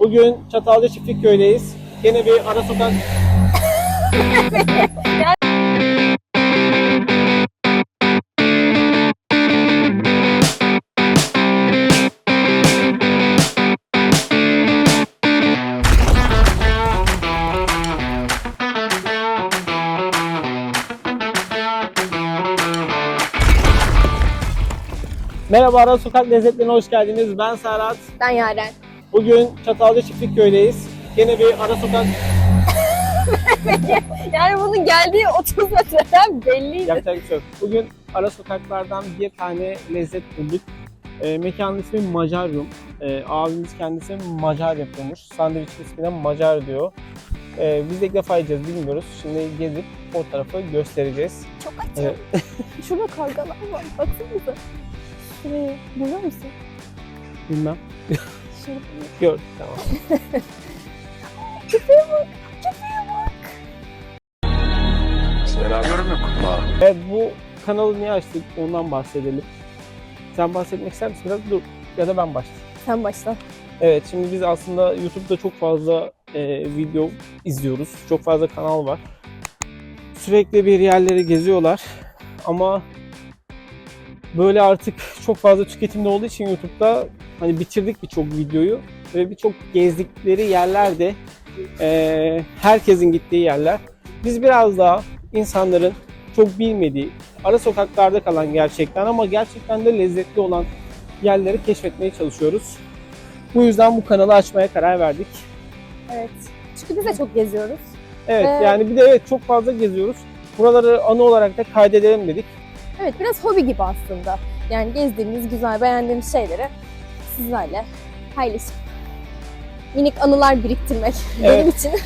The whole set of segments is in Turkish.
Bugün Çatalca Çiftlikköy'deyiz. Yine bir ara sokak Merhaba Ara Sokak Lezzetlerine hoş geldiniz. Ben Serhat. Ben Yaren. Bugün Çatalca Çiftlikköy'deyiz. Yine bir ara sokak Yani bunun geldiği 30 metreden belliydi. yapacak bir şey yok. Bugün ara sokaklardan bir tane lezzet bulduk. E, mekanın ismi Macaryum. E, abimiz kendisi Macar yapıyormuş. Sandviç ismine Macar diyor. E, biz de ilk defa yiyeceğiz bilmiyoruz. Şimdi gezip o tarafı göstereceğiz. Çok açım. Evet. Şurada kargalar var. Baksanıza. Şurayı görüyor musun? Bilmem. Şurada. Gör. Tamam. Köpeğe bak. Köpeğe bak. Evet bu kanalı niye açtık ondan bahsedelim. Sen bahsetmek ister misin? Biraz dur. Ya da ben başlayayım. Sen başla. Evet şimdi biz aslında YouTube'da çok fazla e, video izliyoruz. Çok fazla kanal var. Sürekli bir yerleri geziyorlar. Ama böyle artık çok fazla tüketimde olduğu için YouTube'da hani bitirdik birçok videoyu ve birçok gezdikleri yerler de e, herkesin gittiği yerler. Biz biraz daha insanların çok bilmediği, ara sokaklarda kalan gerçekten ama gerçekten de lezzetli olan yerleri keşfetmeye çalışıyoruz. Bu yüzden bu kanalı açmaya karar verdik. Evet. Çünkü biz de çok geziyoruz. Evet Ee, yani bir de evet çok fazla geziyoruz. Buraları anı olarak da kaydedelim dedik. Evet biraz hobi gibi aslında. Yani gezdiğimiz, güzel, beğendiğimiz şeyleri sizlerle paylaşıp minik anılar biriktirmek benim Evet. için.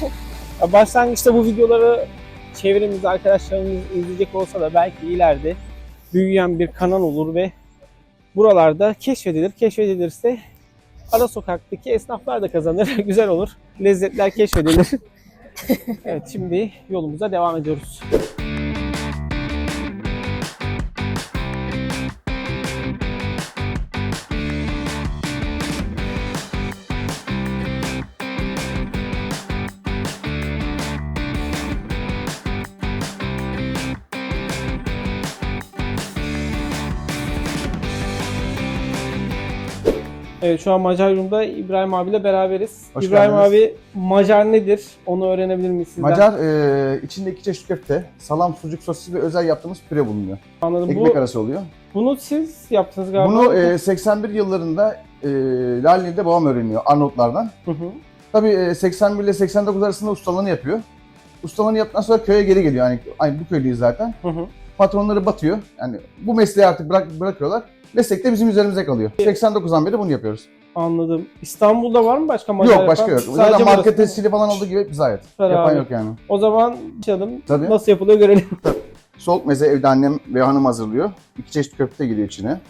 Ya Başlangıçta bu videoları çevremizde arkadaşlarımız izleyecek olsa da belki ileride büyüyen bir kanal olur ve buralarda keşfedilir. Keşfedilirse ara sokaktaki esnaflar da kazanır. Güzel olur. Lezzetler keşfedilir. evet şimdi yolumuza devam ediyoruz. Evet şu an Macaryum'da İbrahim abiyle beraberiz. Hoş İbrahim geldiniz. abi Macar nedir? Onu öğrenebilir miyiz sizden? Macar e, içinde iki çeşit köfte, salam, sucuk, sosis ve özel yaptığımız püre bulunuyor. Anladım. Ekmek Bu, arası oluyor. bunu siz yaptınız galiba. Bunu e, 81 yıllarında e, Laleli'de babam öğreniyor Arnavutlardan. Hı hı. Tabii e, 81 ile 89 arasında ustalığını yapıyor. Ustalığını yaptıktan sonra köye geri geliyor. Yani aynı bu köylüyüz zaten. Hı hı. Patronları batıyor. Yani bu mesleği artık bırak, bırakıyorlar. Meslek de bizim üzerimize kalıyor. 89'dan beri bunu yapıyoruz. Anladım. İstanbul'da var mı başka Macar yok başka yok. Sadece Zaten market tescili falan olduğu gibi bize ait. Yapan abi. yok yani. O zaman canım Tabii. nasıl yapılıyor görelim. Soğuk meze evde annem ve hanım hazırlıyor. İki çeşit köfte giriyor içine.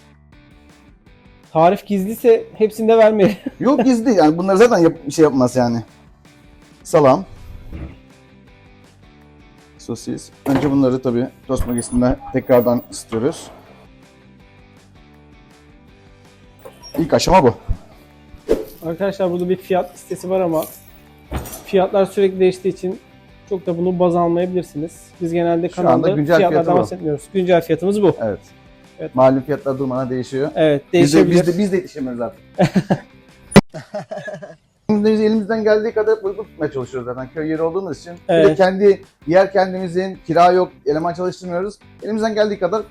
Tarif gizliyse hepsini de vermeyelim. Yok gizli yani bunları zaten yap, şey yapmaz yani. Salam. Sosis. Önce bunları tabii tost makinesinde tekrardan ısıtıyoruz. İlk aşama bu. Arkadaşlar burada bir fiyat listesi var ama fiyatlar sürekli değiştiği için çok da bunu baz almayabilirsiniz. Biz genelde Şu kanalda güncel fiyatlardan fiyatı bu. bahsetmiyoruz. Güncel fiyatımız bu. Evet. Evet. Malum fiyatlar durmadan değişiyor. Evet Biz de, değişebilir. biz de, biz de yetişemiyoruz artık. Biz elimizden geldiği kadar uygun tutmaya çalışıyoruz zaten köy yeri olduğumuz için. Bir de Evet. kendi yer kendimizin, kira yok, eleman çalıştırmıyoruz. Elimizden geldiği kadar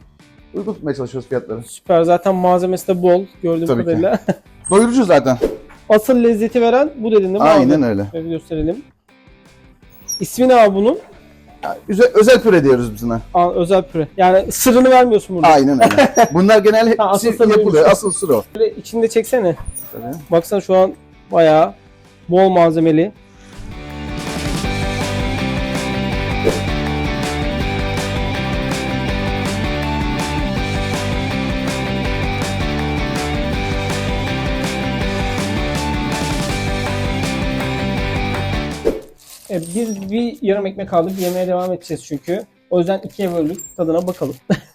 uygun tutmaya çalışıyoruz fiyatları. Süper. Zaten malzemesi de bol gördüğüm Tabii ki. kadarıyla. Doyurucu zaten. Asıl lezzeti veren bu dedin değil mi Aynen abi? öyle. Şöyle gösterelim. İsmi ne abi bunun? Özel, özel püre diyoruz biz buna. Aa, özel püre. Yani sırrını vermiyorsun burada. Aynen öyle. Bunlar genel asıl hepsi sır yapılıyor. Asıl sır o. Böyle içinde çeksene. Tabii. Baksana şu an bayağı bol malzemeli. Evet, biz bir yarım ekmek aldık. Yemeğe devam edeceğiz çünkü. O yüzden ikiye böldük. Tadına bakalım.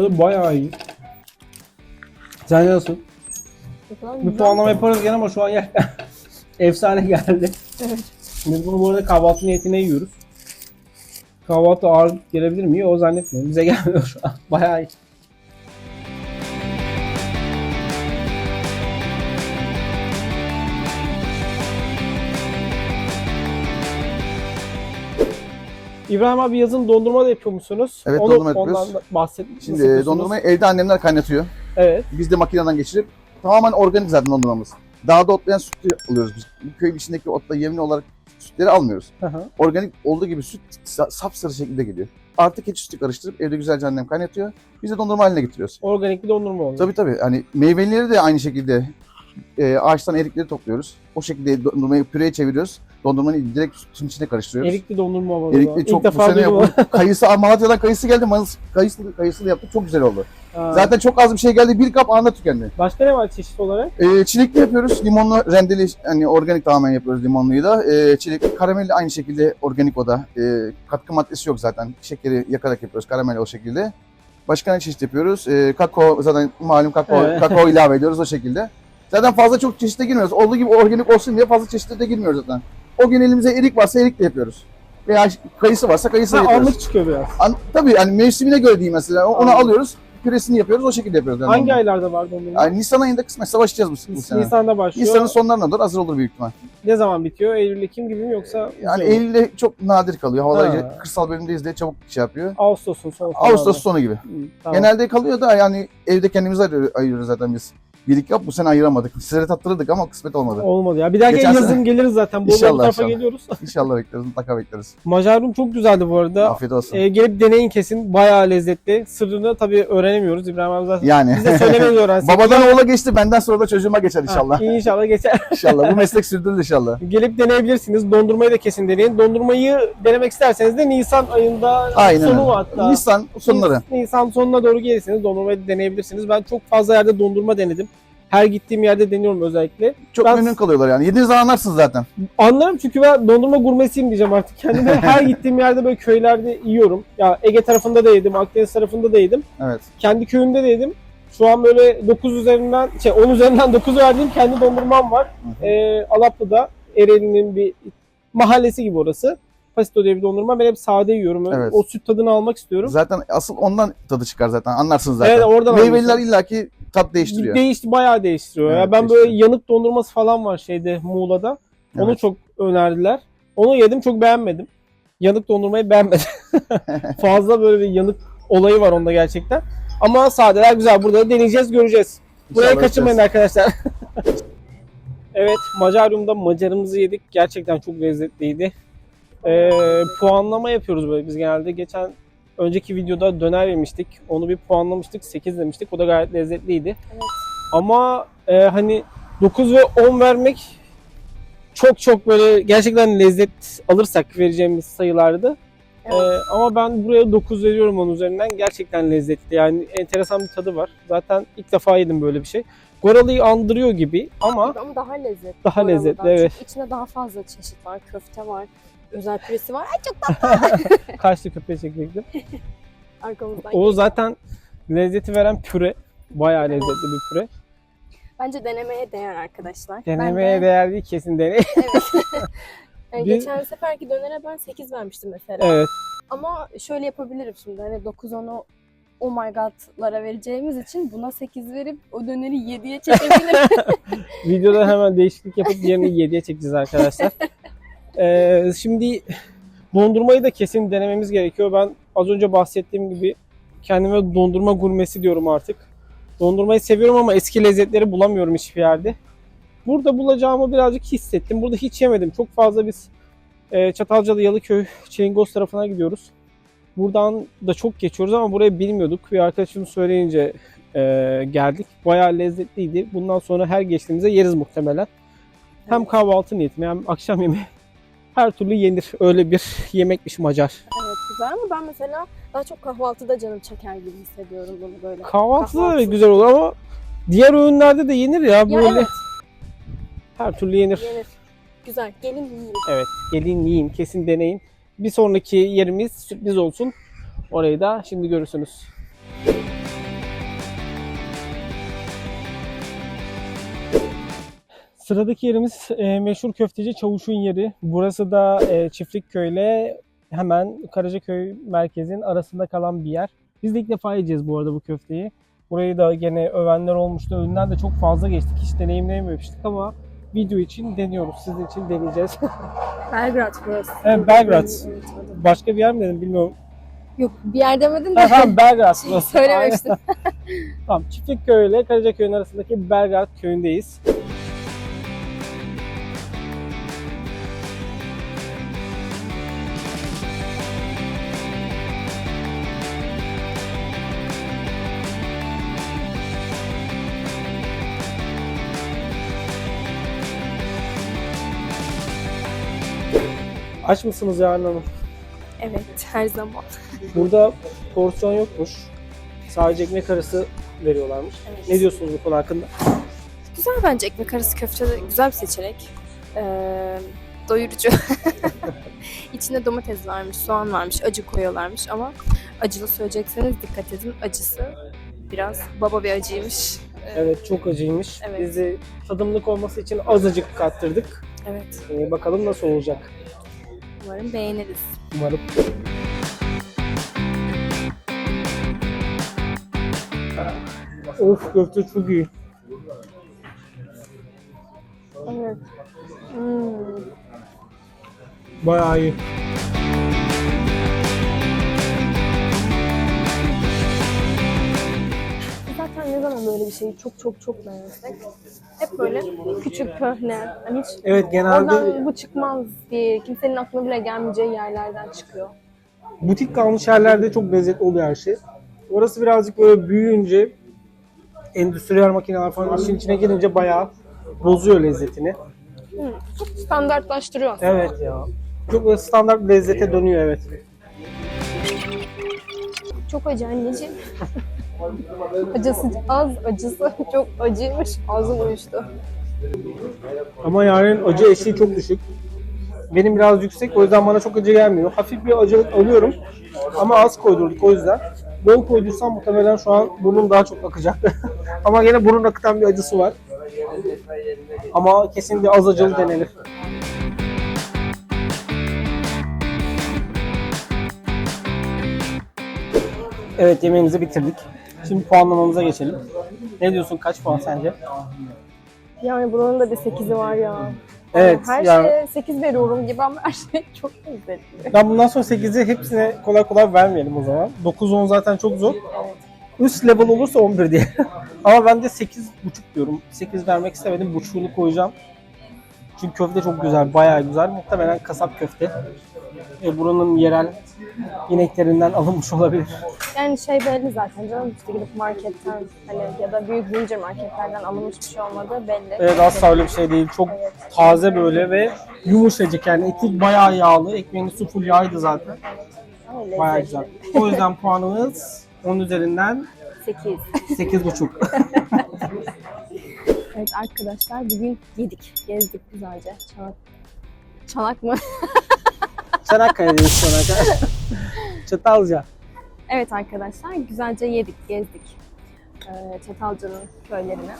Tadı bayağı iyi. Sen nasıl? Bakalım Bir güzel. puanlama yaparız gene ama şu an yer efsane geldi. Evet. Biz bunu bu arada kahvaltı niyetine yiyoruz. Kahvaltı ağır gelebilir mi? O zannetmiyorum. Bize gelmiyor şu an. Bayağı iyi. İbrahim abi yazın dondurma da yapıyor musunuz? Evet, Onu, dondurma yapıyoruz. Ondan da bahset. Şimdi yapıyorsunuz? dondurmayı evde annemler kaynatıyor. Evet. Biz de makineden geçirip tamamen organik zaten dondurmamız. Dağda otlayan sütü alıyoruz biz. Bu köyün içindeki otla yemli olarak sütleri almıyoruz. Hı hı. Organik olduğu gibi süt sa- sapsarı şekilde geliyor. Artık keçi sütü karıştırıp evde güzelce annem kaynatıyor. Biz de dondurma haline getiriyoruz. Organik bir dondurma oluyor. Tabii tabii. Hani meyveleri de aynı şekilde e, ağaçtan erikleri topluyoruz. O şekilde dondurmayı püreye çeviriyoruz. Dondurmayı direkt sütün içine karıştırıyoruz. Erikli dondurma var. Erikli İlk çok bu defa sene yapıldı. Kayısı, Malatya'dan kayısı geldi. Kayısı, kayısılı yaptık. Çok güzel oldu. Ha. Zaten çok az bir şey geldi. Bir kap anında tükendi. Başka ne var çeşit olarak? Ee, çilekli yapıyoruz. Limonlu rendeli hani organik tamamen yapıyoruz limonluyu da. Ee, çilekli karamelli aynı şekilde organik o da. Ee, katkı maddesi yok zaten. Şekeri yakarak yapıyoruz karamel o şekilde. Başka ne çeşit yapıyoruz? Ee, kakao zaten malum kakao, Evet. kakao ilave ediyoruz o şekilde. Zaten fazla çok çeşite girmiyoruz. Olduğu gibi organik olsun diye fazla çeşitte de girmiyoruz zaten. O gün elimize erik varsa erik de yapıyoruz. Veya kayısı varsa kayısı da Ha, yapıyoruz. anlık çıkıyor biraz. An, tabii yani mevsimine göre değil mesela. Onu Anladım. alıyoruz, püresini yapıyoruz, o şekilde yapıyoruz. Yani Hangi onu. aylarda var dondurma? Yani Nisan ayında kısmetse başlayacağız bu, bu sene. Nisan'da başlıyor. Nisan'ın sonlarına doğru hazır olur büyük ihtimal. Ne zaman bitiyor? Eylül, Ekim gibi mi yoksa? Yani? Eylül'de çok nadir kalıyor. Havalar Ha. iyice kırsal bölümdeyiz diye çabuk şey yapıyor. Ağustos'un son Ağustos sonu gibi. Genelde kalıyor da yani evde kendimiz ayırıyoruz, ayırıyoruz zaten biz. Birlik yap bu sene ayıramadık. Sizlere tattırdık ama kısmet olmadı. Olmadı ya. Bir dahaki Geçen yazın sene- geliriz zaten. Bu, bu İnşallah, tarafa inşallah. geliyoruz. İnşallah bekleriz, mutlaka bekleriz. Macarum çok güzeldi bu arada. Afiyet olsun. Ee, gelip deneyin kesin. Bayağı lezzetli. Sırrını tabii öğrenemiyoruz. İbrahim abi zaten Yani bize söylemeyi öğrensek. babadan oğula geçti, benden sonra da çocuğuma geçer inşallah. Ha, inşallah geçer. inşallah. Bu meslek sürdürür inşallah. Gelip deneyebilirsiniz. Dondurmayı da kesin deneyin. Dondurmayı denemek isterseniz de Nisan ayında Aynen sonu öyle. hatta. Nisan sonları. Nisan sonuna doğru gelirseniz dondurmayı da deneyebilirsiniz. Ben çok fazla yerde dondurma denedim. Her gittiğim yerde deniyorum özellikle. Çok Ben- memnun kalıyorlar yani. Yediğiniz zaman anlarsınız zaten. Anlarım çünkü ben dondurma gurmesiyim diyeceğim artık kendime. Her gittiğim yerde böyle köylerde yiyorum. Ya Ege tarafında da yedim, Akdeniz tarafında da yedim. Evet. Kendi köyümde de yedim. Şu an böyle 9 üzerinden, şey 10 üzerinden 9 verdiğim kendi dondurmam var. hı. Ee, Alaplı'da Ereğli'nin bir mahallesi gibi orası. Pasito diye bir dondurma. Ben hep sade yiyorum. Evet. O süt tadını almak istiyorum. Zaten asıl ondan tadı çıkar zaten. Anlarsınız zaten. Evet oradan Meyveliler illaki tat değiştiriyor. Değişti, bayağı değiştiriyor. ya. Evet, Ben böyle değiştiriyor. yanık dondurması falan var şeyde Muğla'da. Onu Evet. çok önerdiler. Onu yedim çok beğenmedim. Yanık dondurmayı beğenmedim. Fazla böyle bir yanık olayı var onda gerçekten. Ama sadeler güzel. Burada da deneyeceğiz, göreceğiz. İnşallah kaçırmayın arkadaşlar. evet, Macaryum'da macarımızı yedik. Gerçekten çok lezzetliydi. Ee, puanlama yapıyoruz böyle biz genelde. Geçen önceki videoda döner yemiştik. Onu bir puanlamıştık. 8 demiştik. O da gayet lezzetliydi. Evet. Ama e, hani 9 ve 10 vermek çok çok böyle gerçekten lezzet alırsak vereceğimiz sayılardı. Evet. Ee, ama ben buraya 9 veriyorum onun üzerinden. Gerçekten lezzetli. Yani enteresan bir tadı var. Zaten ilk defa yedim böyle bir şey. Goralı'yı andırıyor gibi ama Ama daha lezzetli. Daha lezzetli, Çünkü evet. içinde daha fazla çeşit var. Köfte var. Özel püresi var. Ay çok kaçlı köpeğe çekecektim. arkamızdan. O zaten lezzeti veren püre. Bayağı lezzetli bir püre. Bence denemeye değer arkadaşlar. Denemeye ben de, değer değil kesin deney. Evet. Yani Bir- geçen seferki dönere ben 8 vermiştim mesela. evet. Ama şöyle yapabilirim şimdi. Hani 9-10'u oh my god'lara vereceğimiz için buna 8 verip o döneri 7'ye çekebilirim. Videoda hemen değişiklik yapıp diğerini 7'ye çekeceğiz arkadaşlar. Ee, şimdi dondurmayı da kesin denememiz gerekiyor. Ben az önce bahsettiğim gibi kendime dondurma gurmesi diyorum artık. Dondurmayı seviyorum ama eski lezzetleri bulamıyorum hiçbir yerde. Burada bulacağımı birazcık hissettim. Burada hiç yemedim. Çok fazla biz e, Çatalcalı, Yalıköy, Çelingoz tarafına gidiyoruz. Buradan da çok geçiyoruz ama burayı bilmiyorduk. Bir arkadaşım söyleyince e, geldik. Bayağı lezzetliydi. Bundan sonra her geçtiğimizde yeriz muhtemelen. Hem kahvaltı niyetine hem akşam yemeği her türlü yenir. Öyle bir yemekmiş Macar. evet güzel ama ben mesela daha çok kahvaltıda canım çeker gibi hissediyorum bunu böyle. Kahvaltıda da Kahvaltı. güzel olur ama diğer öğünlerde de yenir ya. Ya Böyle evet her türlü yenir. yenir. Güzel. Gelin yiyin. Evet, gelin yiyin, kesin deneyin. Bir sonraki yerimiz sürpriz olsun. Orayı da şimdi görürsünüz. Sıradaki yerimiz e, meşhur köfteci Çavuş'un yeri. Burası da e, Çiftlikköy hemen Karacaköy merkezin arasında kalan bir yer. Biz de ilk defa yiyeceğiz bu arada bu köfteyi. Burayı da gene övenler olmuştu. Önünden de çok fazla geçtik. Hiç deneyimleyememiştik ama video için deniyoruz. Sizin için deneyeceğiz. Belgrad burası. Evet, Belgrad. Başka bir yer mi dedim bilmiyorum. Yok bir yer demedin de tamam Belgrad burası. söylememiştim. Tamam Çiftlikköy ile Karacaköy'ün arasındaki Belgrad köyündeyiz. Aç mısınız Yarın Hanım? evet her zaman. Burada porsiyon yokmuş. Sadece ekmek arası veriyorlarmış. Evet. Ne diyorsunuz bu konu hakkında? Güzel bence ekmek arası köfte de güzel bir seçenek. Ee, doyurucu. İçinde domates varmış, soğan varmış, acı koyuyorlarmış ama acılı söyleyecekseniz dikkat edin. Acısı biraz baba bir acıymış. Ee, Evet çok acıymış. Evet. Biz de tadımlık olması için azıcık kattırdık. evet. Ee, bakalım nasıl olacak. Umarım beğeniriz. Umarım. Of köfte çok iyi. Evet. Hmm. Bayağı iyi. Bir şeyi çok çok çok beğensek hep böyle küçük köhne. Hani hiç Evet genelde oradan bu çıkmaz diye kimsenin aklına bile gelmeyeceği yerlerden çıkıyor. butik kalmış yerlerde çok lezzetli oluyor her şey. Orası birazcık böyle büyüyünce endüstriyel makineler falan işin içine girince bayağı bozuyor lezzetini. Hı, Çok standartlaştırıyor aslında. Evet ya. Çok standart lezzete dönüyor evet. Çok acı anneciğim. Acısı az, acısı çok acıymış. Ağzım uyuştu. Ama yarın acı eşiği çok düşük. Benim biraz yüksek o yüzden bana çok acı gelmiyor. Hafif bir acılık alıyorum ama az koydurduk o yüzden. Bol koydursam muhtemelen şu an burnum daha çok akacaktı. ama yine burun akıtan bir acısı var. Ama kesinlikle az acılı denenir. Evet yemeğimizi bitirdik. Şimdi puanlamamıza geçelim. Ne diyorsun kaç puan sence? Yani buranın da bir 8'i var ya. Evet Her yani şeye 8 veriyorum gibi ama her şey çok lezzetli. ben bundan sonra 8'i hepsine kolay kolay vermeyelim o zaman. 9-10 zaten çok zor. Üst level olursa 11 diye. Ama ben de 8,5 diyorum. 8 vermek istemedim. Buçuğunu koyacağım. Çünkü köfte çok güzel, bayağı güzel. Muhtemelen kasap köfte. E, buranın yerel ineklerinden alınmış olabilir. Yani şey belli zaten canım işte gidip marketten hani ya da büyük zincir marketlerden alınmış bir şey olmadığı belli. Evet asla öyle bir şey değil. Çok Evet. taze böyle ve yumuşacık yani. Eti bayağı yağlı. Ekmeğin üstü full yağydı zaten. Ama Bayağı güzel. O yüzden puanımız 10 üzerinden 8. 8,5. Evet arkadaşlar bugün yedik, gezdik güzelce. Çanak, çanak mı? Çanakkale'deyiz Çanakkale. Çatalca. evet arkadaşlar güzelce yedik, gezdik. Ee, Çatalca'nın köylerine.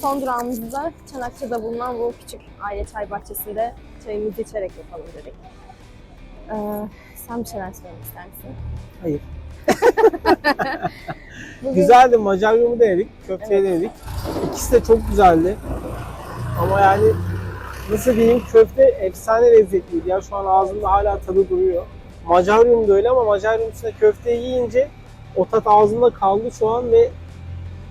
Son durağımızda Çanakçı'da bulunan bu küçük aile çay bahçesinde çayımızı içerek yapalım dedik. Ee, sen bir şeyler söylemek ister misin? Hayır. Güzeldi. Macar yomu denedik. Köfteyi denedik. İkisi de çok güzeldi. Ama yani nasıl diyeyim köfte efsane lezzetliydi. Ya şu an ağzımda hala tadı duruyor. Macar yomu da öyle ama Macar yomu üstüne köfteyi yiyince o tat ağzımda kaldı şu an ve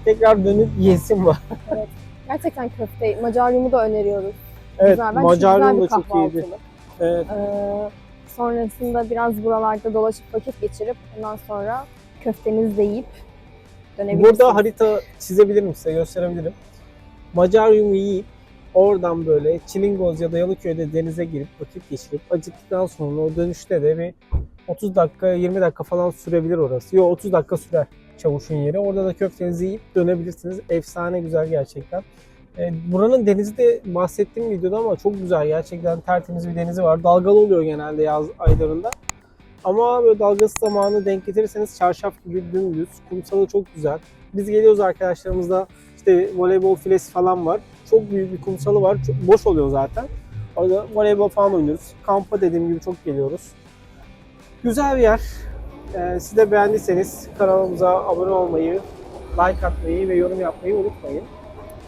tekrar dönüp yesim var. gerçekten köfte, Macar yumu da öneriyoruz. Evet, güzel. Bence Macar yomu da çok iyiydi. Evet. Ee, sonrasında biraz buralarda dolaşıp vakit geçirip ondan sonra köftenizi de yiyip dönebilirsiniz. Burada harita çizebilirim size, gösterebilirim. Macar yumu yiyip oradan böyle Çilingoz ya da Yalıköy'de denize girip vakit geçirip acıktıktan sonra o dönüşte de bir 30 dakika 20 dakika falan sürebilir orası. Yok 30 dakika sürer çavuşun yeri. Orada da köftenizi yiyip dönebilirsiniz. Efsane güzel gerçekten. E, buranın denizi de bahsettiğim videoda ama çok güzel. Gerçekten tertemiz bir denizi var. Dalgalı oluyor genelde yaz aylarında. Ama böyle dalgası zamanı denk getirirseniz çarşaf gibi dümdüz. Kumsalı çok güzel. Biz geliyoruz arkadaşlarımızla işte voleybol filesi falan var. çok büyük bir kumsalı var. Çok boş oluyor zaten. Orada voleybol falan oynuyoruz. Kampa dediğim gibi çok geliyoruz. Güzel bir yer. Ee, siz de beğendiyseniz kanalımıza abone olmayı, like atmayı ve yorum yapmayı unutmayın.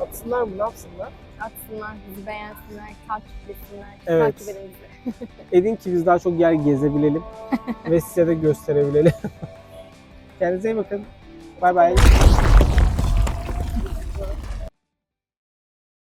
Atsınlar mı? Ne yapsınlar? Atsınlar, bizi beğensinler, takip etsinler, Evet. takip edin bizi. Edin ki biz daha çok yer gezebilelim ve size de gösterebilelim. Kendinize iyi bakın. Bay bay.